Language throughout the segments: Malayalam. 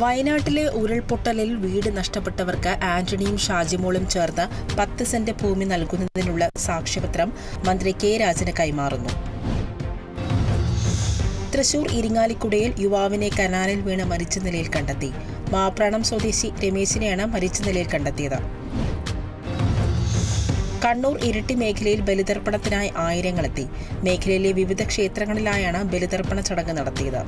വയനാട്ടിലെ ഉരുൾപൊട്ടലിൽ വീട് നഷ്ടപ്പെട്ടവർക്ക് ആന്റണിയും ഷാജിമോളും ചേർന്ന് പത്ത് സെന്റ് ഭൂമി നൽകുന്നതിനുള്ള സാക്ഷ്യപത്രം മന്ത്രി കെ രാജന് കൈമാറുന്നു. തൃശൂർ ഇരിങ്ങാലിക്കുടയിൽ യുവാവിനെ കനാലിൽ വീണ് മരിച്ച നിലയിൽ കണ്ടെത്തി. മാപ്രാണം സ്വദേശി രമേശിനെയാണ് മരിച്ച നിലയിൽ കണ്ടെത്തിയത്. കണ്ണൂർ ഇരട്ടി മേഖലയിൽ ബലിതർപ്പണത്തിനായി ആയിരങ്ങളെത്തി. മേഖലയിലെ വിവിധ ക്ഷേത്രങ്ങളിലായാണ് ബലിതർപ്പണ ചടങ്ങ് നടത്തിയത്.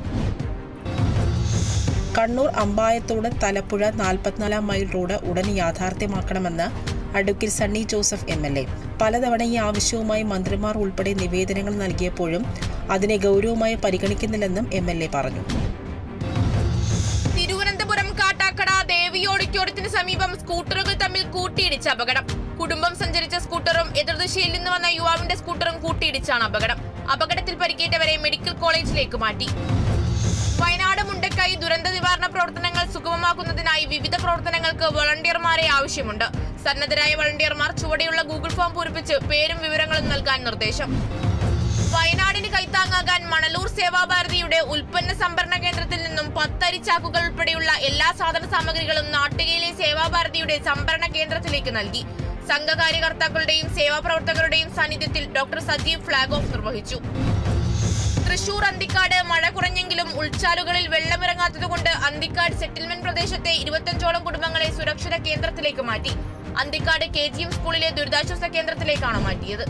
കണ്ണൂർ അമ്പായത്തോട് തലപ്പുഴ നാൽപ്പത്തിനാലാം മൈൽ റോഡ് ഉടൻ യാഥാർത്ഥ്യമാക്കണമെന്ന് advocate Sunny Joseph M L A. പലതവണ ഈ ആവശ്യവുമായി മന്ത്രിമാർ ഉൾപ്പെടെ നിവേദനങ്ങൾ നൽകിയപ്പോഴും അതിനെ ഗൗരവമായി പരിഗണിക്കുന്നില്ലെന്നും എം എൽ എ പറഞ്ഞു. തിരുവനന്തപുരം കാട്ടാക്കട ദേവി ഓഡിറ്റോറിയത്തിന് സമീപം സ്കൂട്ടറുകൾ തമ്മിൽ കൂട്ടിയിടിച്ച അപകടം. കുടുംബം സഞ്ചരിച്ച സ്കൂട്ടറും എതിർദിശയിൽ നിന്ന് വന്ന യുവാവിന്റെ സ്കൂട്ടറും കൂട്ടിയിടിച്ചാണ് അപകടം. അപകടത്തിൽ പരിക്കേറ്റവരെ മെഡിക്കൽ കോളേജിലേക്ക് മാറ്റി. വയനാട് സുഗമമാക്കുന്നതിനായി വിവിധ പ്രവർത്തനങ്ങൾക്ക് വളണ്ടിയർമാരെ ആവശ്യമുണ്ട്. സന്നദ്ധരായ വളണ്ടിയർമാർ ചുവടെയുള്ള ഗൂഗിൾ ഫോം പൂരിപ്പിച്ച് പേരും വിവരങ്ങളും നൽകാൻ നിർദ്ദേശം. വയനാടിന് കൈത്താങ്ങാകാൻ മണലൂർ സേവാഭാരതിയുടെ ഉൽപ്പന്ന സംഭരണ കേന്ദ്രത്തിൽ നിന്നും പത്തരി ചാക്കുകൾ ഉൾപ്പെടെയുള്ള എല്ലാ സാധന സാമഗ്രികളും നാട്ടികയിലെ സേവാഭാരതിയുടെ സംഭരണ കേന്ദ്രത്തിലേക്ക് നൽകി. സംഘകാര്യകർത്താക്കളുടെയും സേവാപ്രവർത്തകരുടെയും സാന്നിധ്യത്തിൽ ഡോക്ടർ സജീവ് ഫ്ളാഗ് ഓഫ് നിർവഹിച്ചു. തൃശൂർ അന്തിക്കാട് മഴ കുറഞ്ഞെങ്കിലും ഉൾച്ചാലുകളിൽ വെള്ളമിറങ്ങാത്തതുകൊണ്ട് അന്തിക്കാട് സെറ്റിൽമെന്റ് പ്രദേശത്തെ ഇരുപത്തഞ്ചോളം കുടുംബങ്ങളെ സുരക്ഷിത കേന്ദ്രത്തിലേക്ക് മാറ്റി. അന്തിക്കാട് കെ സ്കൂളിലെ ദുരിതാശ്വാസ കേന്ദ്രത്തിലേക്കാണ് മാറ്റിയത്.